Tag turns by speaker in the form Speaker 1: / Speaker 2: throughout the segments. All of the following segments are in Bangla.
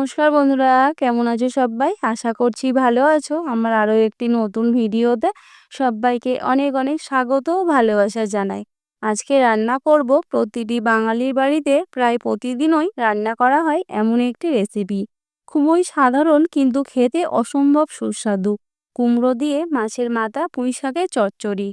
Speaker 1: নমস্কার বন্ধুরা, কেমন আছো সবাই? আশা করছি ভালো আছো। আমার আরও একটি নতুন ভিডিওতে সবাইকে অনেক অনেক স্বাগত ও ভালোবাসা জানাই। আজকে রান্না করব প্রতিটি বাঙালির বাড়িতে প্রায় প্রতিদিনই রান্না করা হয় এমন একটি রেসিপি। খুবই সাধারণ কিন্তু খেতে অসম্ভব সুস্বাদু। কুমড়ো দিয়ে মাছের মাথা পুঁই শাকের চচ্চড়ি।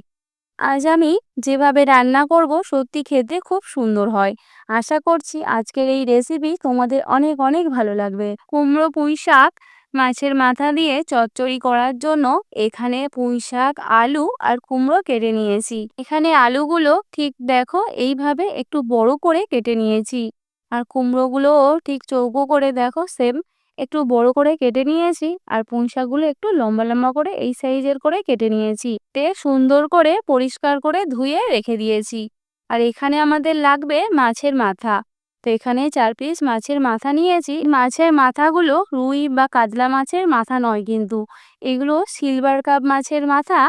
Speaker 1: আজ আমি যেভাবে রান্না করব সত্যি খেতে খুব সুন্দর হয়। আশা করছি আজকের এই রেসিপি তোমাদের অনেক অনেক ভালো লাগবে। কুমড়ো, পুঁই শাক মাছের মাথা দিয়ে চচ্চড়ি করার জন্য এখানে পুঁই শাক, আলু আর কুমড়ো কেটে নিয়েছি। এখানে আলুগুলো ঠিক দেখো এইভাবে একটু বড় করে কেটে নিয়েছি। আর কুমড়োগুলোও ঠিক চৌকো করে দেখো সেম একটু বড় করে কেটে নিয়েছি আর পুঁই শাকগুলো একটু লম্বা লম্বা করে এই সাইজের করে কেটে নিয়েছি। তে সুন্দর করে পরিষ্কার করে ধুয়ে রেখে দিয়েছি। আর এখানে আমাদের লাগবে মাছের মাথা। তো এখানে চার পিস মাছের মাথা নিয়েছি। মাছের মাথাগুলো রুই বা কাতলা মাছের মাথা নয় কিন্তু। এগুলো সিলভার কাপ মাছের মাথা।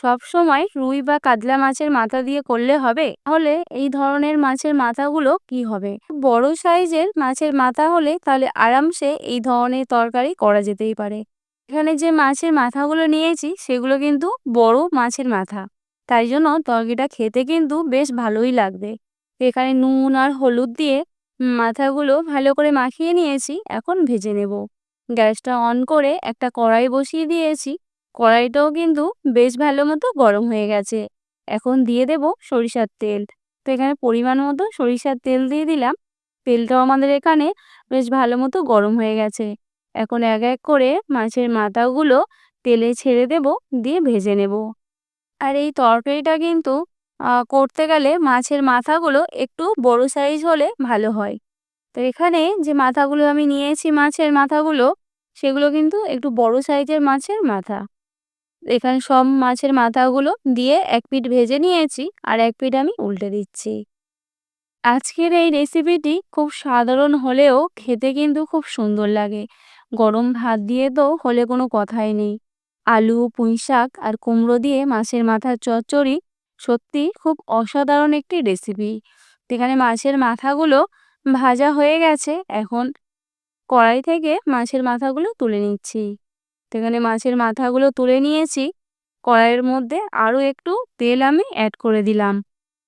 Speaker 1: সব সময় রুই বা কাতলা মাছের মাথা দিয়ে করলে হবে। তাহলে এই ধরনের মাছের মাথাগুলো কি হবে? বড় সাইজের মাছের মাথা হলে তাহলে আরামসে এই ধরনের তরকারি করা যেতেই পারে। এখানে যে মাছের মাথাগুলো নিয়েছি, সেগুলো কিন্তু বড় মাছের মাথা। তাই জন্য তরকারিটা খেতে কিন্তু বেশ ভালোই লাগবে। এখানে নুন আর হলুদ দিয়ে মাথাগুলো ভালো করে মাখিয়ে নিয়েছি, এখন ভেজে নেব। গ্যাসটা অন করে একটা কড়াই বসিয়ে দিয়েছি। কড়াইটাও কিন্তু বেশ ভালো মতো গরম হয়ে গেছে। এখন দিয়ে দেব সরিষার তেল। তো এখানে পরিমাণ মতো সরিষার তেল দিয়ে দিলাম। তেলটাও আমাদের এখানে বেশ ভালো মতো গরম হয়ে গেছে। এখন এক এক করে মাছের মাথাগুলো তেলে ছেড়ে দেব, দিয়ে ভেজে নেব। আর এই তরকারিটা কিন্তু করতে গেলে মাছের মাথাগুলো একটু বড় সাইজ হলে ভালো হয়। তো এখানে যে মাথাগুলো আমি নিয়েছি মাছের মাথাগুলো, সেগুলো কিন্তু একটু বড় সাইজের মাছের মাথা। এখানে সব মাছের মাথাগুলো দিয়ে এক পিঠ ভেজে নিয়েছি আর এক পিঠ আমি উল্টে দিচ্ছি। আজকের এই রেসিপিটি খুব সাধারণ হলেও খেতে কিন্তু খুব সুন্দর লাগে। গরম ভাত দিয়ে তো হলে কোনো কথাই নেই। আলু পুঁই শাক আর কুমড়ো দিয়ে মাছের মাথার চচ্চড়ি সত্যি খুব অসাধারণ একটি রেসিপি এখানে মাছের মাথাগুলো ভাজা হয়ে গেছে, এখন কড়াই থেকে মাছের মাথাগুলো তুলে নিচ্ছি। এখানে মাছের মাথাগুলো তুলে নিয়েছি, কড়াইয়ের মধ্যে আরও একটু তেল আমি অ্যাড করে দিলাম।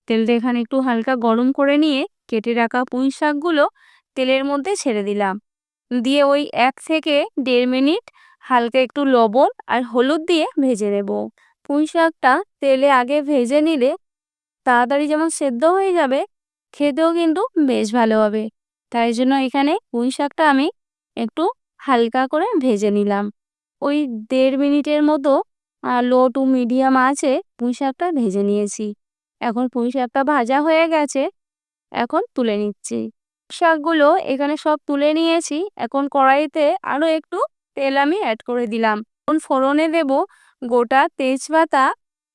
Speaker 1: তেলটা এখানে একটু হালকা গরম করে নিয়ে কেটে রাখা পুঁই শাকগুলো তেলের মধ্যে ছেড়ে দিলাম। দিয়ে ওই এক থেকে দেড় মিনিট হালকা একটু লবণ আর হলুদ দিয়ে ভেজে নেব। পুঁই শাকটা তেলে আগে ভেজে নিলে তাড়াতাড়ি যেমন সেদ্ধ হয়ে যাবে, খেতেও কিন্তু বেশ ভালো হবে। তাই জন্য এখানে পুঁই শাকটা আমি একটু হালকা করে ভেজে নিলাম। ওই দেড় মিনিটের মতো লো টু মিডিয়াম আছে পুঁই শাকটা ভেজে নিয়েছি। এখন পুঁই শাকটা ভাজা হয়ে গেছে, এখন তুলে নিচ্ছি। শাকগুলো এখানে সব তুলে নিয়েছি, এখন কড়াইতে আরও একটু তেল আমি অ্যাড করে দিলাম। এখন ফোড়নে দেব গোটা তেজপাতা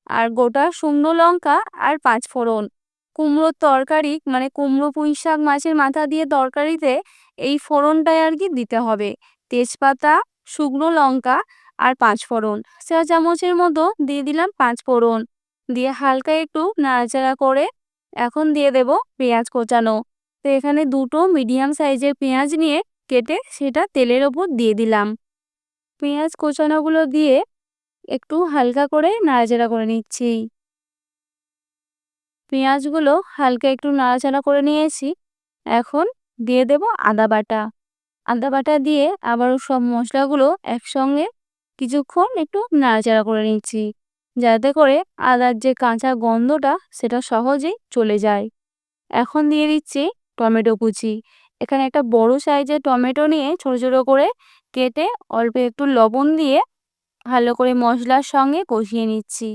Speaker 1: আর গোটা শুকনো লঙ্কা আর পাঁচ ফোড়ন। কুমড়োর তরকারি মানে কুমড়ো পুঁই শাক মাছের মাথা দিয়ে তরকারিতে এই ফোড়নটাই আর কি দিতে হবে। তেজপাতা, শুকনো লঙ্কা আর পাঁচ ফোড়ন। চা চামচের মতো দিয়ে দিলাম পাঁচ ফোড়ন। দিয়ে হালকা একটু নাড়াচাড়া করে এখন দিয়ে দেব পেঁয়াজ কোচানো। তো এখানে দুটো মিডিয়াম সাইজের পেঁয়াজ নিয়ে কেটে সেটা তেলের ওপর দিয়ে দিলাম। পেঁয়াজ কোচানোগুলো দিয়ে একটু হালকা করে নাড়াচাড়া করে নিচ্ছি। পেঁয়াজগুলো হালকা একটু নাড়াচাড়া করে নিয়েছি। এখন দিয়ে দেব আদা বাটা। আদা বাটা দিয়ে আবারও সব মশলাগুলো একসঙ্গে কিছুক্ষণ একটু নাড়াচাড়া করে নিচ্ছি। যাতে করে আদার যে কাঁচা গন্ধটা সেটা সহজেই চলে যায়। এখন দিয়ে দিচ্ছি টমেটো কুচি। এখানে একটা বড় সাইজের টমেটো নিয়ে ছোট ছোট করে কেটে অল্প একটু লবণ দিয়ে ভালো করে মশলার সঙ্গে কষিয়ে নিচ্ছি।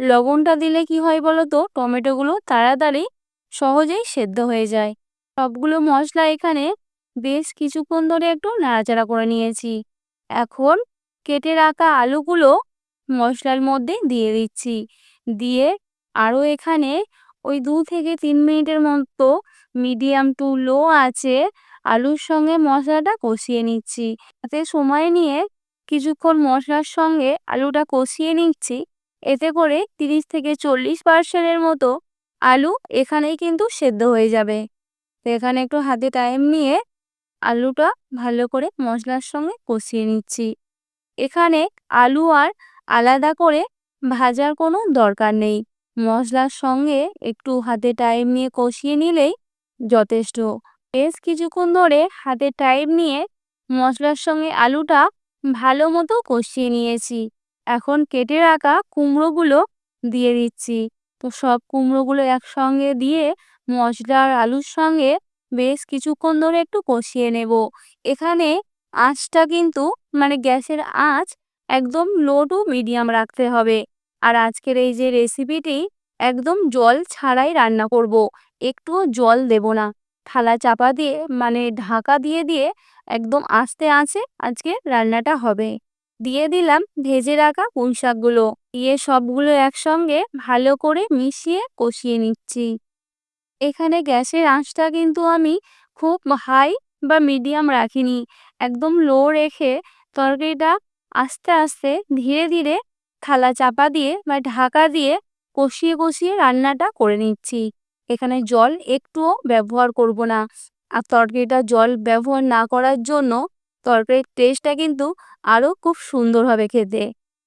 Speaker 1: লবণটা দিলে কি হয় বলো তো টমেটোগুলো তাড়াতাড়ি সহজেই সেদ্ধ হয়ে যায়। সবগুলো মশলা এখানে বেশ কিছুক্ষণ ধরে একটু নাড়াচাড়া করে নিয়েছি। এখন কেটে রাখা আলুগুলো মশলার মধ্যে দিয়ে দিচ্ছি। দিয়ে আরও এখানে ওই দু থেকে তিন মিনিটের মতো মিডিয়াম টু লো আছে আলুর সঙ্গে মশলাটা কষিয়ে নিচ্ছি। তাতে সময় নিয়ে কিছুক্ষণ মশলার সঙ্গে আলুটা কষিয়ে নিচ্ছি। এতে করে তিরিশ থেকে চল্লিশ পার্সেন্টের মতো আলু এখানেই কিন্তু সেদ্ধ হয়ে যাবে। তো এখানে একটু হাতে টাইম নিয়ে আলুটা ভালো করে মশলার সঙ্গে কষিয়ে নিচ্ছি। এখানে আলু আর আলাদা করে ভাজার কোনো দরকার নেই। মশলার সঙ্গে একটু হাতে টাইম নিয়ে কষিয়ে নিলেই যথেষ্ট। বেশ কিছুক্ষণ ধরে হাতে টাইম নিয়ে মশলার সঙ্গে আলুটা ভালো মতো কষিয়ে নিয়েছি। এখন কেটে রাখা কুমড়োগুলো দিয়ে দিচ্ছি। তো সব কুমড়োগুলো একসঙ্গে দিয়ে মশলা আর আলুর সঙ্গে বেশ কিছুক্ষণ ধরে একটু কষিয়ে নেব। এখানে আঁচটা কিন্তু মানে গ্যাসের আঁচ, একদম লো টু মিডিয়াম রাখতে হবে। আর আজকের এই যে রেসিপিটি একদম জল ছাড়াই রান্না করব। একটুও জল দেব না। থালা চাপা দিয়ে মানে ঢাকা দিয়ে দিয়ে একদম আস্তে আঁচে আজকে রান্নাটা হবে। দিয়ে দিলাম ভেজে রাখা পুঁই শাকগুলো। দিয়ে সবগুলো একসঙ্গে ভালো করে মিশিয়ে কষিয়ে নিচ্ছি। এখানে গ্যাসের আঁচটা কিন্তু আমি খুব হাই বা মিডিয়াম রাখিনি। একদম লো রেখে তরকারিটা আস্তে আস্তে ধীরে ধীরে থালা চাপা দিয়ে বা ঢাকা দিয়ে কষিয়ে কষিয়ে রান্নাটা করে নিচ্ছি। এখানে জল একটুও ব্যবহার করব না। আর তরকারিটা জল ব্যবহার না করার জন্য তরকারির টেস্টটা কিন্তু আরও খুব সুন্দর হবে খেতে।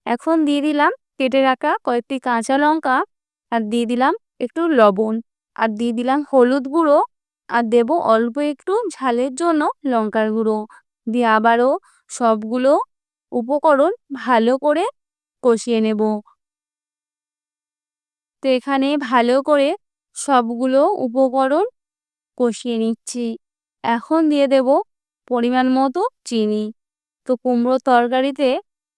Speaker 1: এখন দিয়ে দিলাম কেটে রাখা কয়েকটি কাঁচা লঙ্কা আর দিয়ে দিলাম একটু লবণ। আর দিয়ে দিলাম হলুদ গুঁড়ো আর দেব অল্প একটু ঝালের জন্য লঙ্কার গুঁড়ো। দিয়ে আবারও সবগুলো উপকরণ ভালো করে কষিয়ে নেব। তো এখানে ভালো করে সবগুলো উপকরণ কষিয়ে নিচ্ছি। এখন দিয়ে দেব পরিমাণ মতো চিনি। তো কুমড়োর তরকারিতে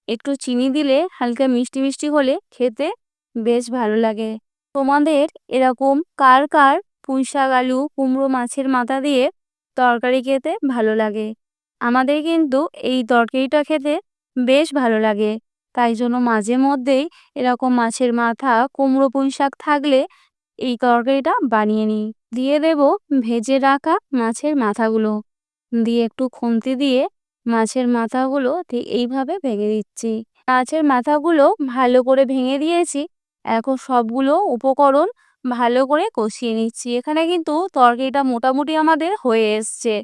Speaker 1: একটু চিনি দিলে হালকা মিষ্টি মিষ্টি হলে খেতে বেশ ভালো লাগে। তোমাদের এরকম কার কার পুঁই শাক আলু, কুমড়ো, মাছের মাথা দিয়ে তরকারি খেতে ভালো লাগে? আমাদের কিন্তু এই তরকারিটা খেতে বেশ ভালো লাগে। তাই জন্য মাঝে মধ্যেই এরকম মাছের মাথা, কুমড়ো পুঁই শাক থাকলে এই তরকারিটা বানিয়ে নিই। দিয়ে দেব ভেজে রাখা মাছের মাথাগুলো। দিয়ে একটু খুন্তি দিয়ে মাছের মাথাগুলো ঠিক এইভাবে ভেঙে দিচ্ছি। মাছের মাথাগুলো ভালো করে ভেঙে দিয়েছি। এখন সবগুলো উপকরণ ভালো করে কষিয়ে নিচ্ছি। এখানে কিন্তু তরকারিটা মোটামুটি আমাদের হয়ে এসছে।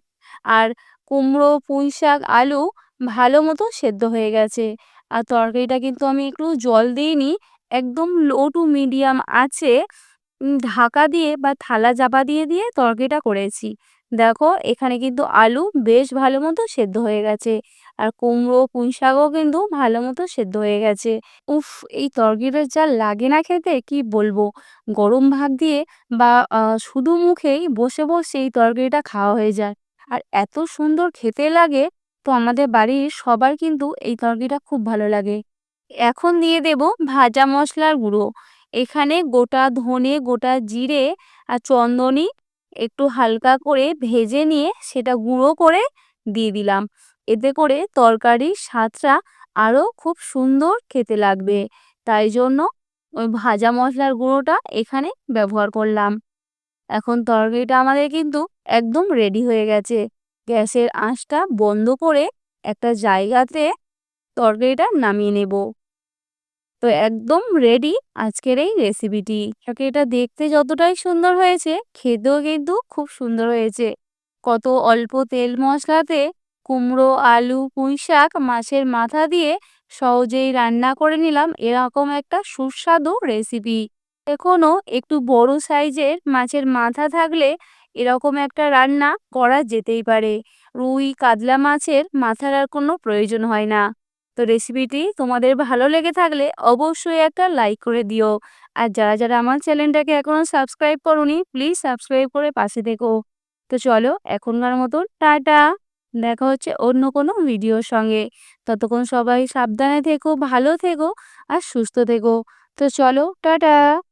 Speaker 1: আর কুমড়ো, পুঁই শাক, আলু ভালো মতো সেদ্ধ হয়ে গেছে। আর তরকারিটা কিন্তু আমি একটু জল দিইনি একদম লো টু মিডিয়াম আছে। ঢাকা দিয়ে বা থালা চাপা দিয়ে দিয়ে তরকারিটা করেছি। দেখো, এখানে কিন্তু আলু বেশ ভালো মতো সেদ্ধ হয়ে গেছে। আর কুমড়ো, পুঁই শাকও কিন্তু ভালো মতো সেদ্ধ হয়ে গেছে। উফ, এই তরকারিটা যা লাগে না খেতে, কি বলব? গরম ভাত দিয়ে বা শুধু মুখেই বসে বসে এই তরকারিটা খাওয়া হয়ে যায়। আর এত সুন্দর খেতে লাগে তো আমাদের বাড়ির সবার কিন্তু এই তরকারিটা খুব ভালো লাগে। এখন দিয়ে দেব ভাজা মশলার গুঁড়ো। এখানে গোটা ধনে, গোটা জিরে আর চন্দনী একটু হালকা করে ভেজে নিয়ে সেটা গুঁড়ো করে দিয়ে দিলাম। এতে করে তরকারির স্বাদটা আরও খুব সুন্দর খেতে লাগবে। তাই জন্য ওই ভাজা মশলার গুঁড়োটা এখানে ব্যবহার করলাম। এখন তরকারিটা আমাদের কিন্তু একদম রেডি হয়ে গেছে। গ্যাসের আঁচটা বন্ধ করে একটা জায়গাতে তরকারিটা নামিয়ে নেব। তো একদম রেডি আজকের এই রেসিপিটি তাকে এটা দেখতে যতটাই সুন্দর হয়েছে, খেতেও কিন্তু খুব সুন্দর হয়েছে। কত অল্প তেল মশলাতে কুমড়ো, আলু, পুঁই শাক মাছের মাথা দিয়ে সহজেই রান্না করে নিলাম এরকম একটা সুস্বাদু রেসিপি এখনও একটু বড় সাইজের মাছের মাথা থাকলে এরকম একটা রান্না করা যেতেই পারে। রুই, কাতলা মাছের মাথার আর কোনো প্রয়োজন হয় না। তো রেসিপিটি তোমাদের ভালো লেগে থাকলে অবশ্যই একটা লাইক করে দিও। আর যারা যারা আমার চ্যানেলটাকে এখনও সাবস্ক্রাইব করনি প্লিজ সাবস্ক্রাইব করে পাশে দেখো তো চলো, এখনকার মতন টাটা। দেখা হচ্ছে অন্য কোনো ভিডিওর সঙ্গে। ততক্ষণ সবাই সাবধানে থেকো, ভালো থেকো, আর সুস্থ থেকো। তো চলো, টাটা।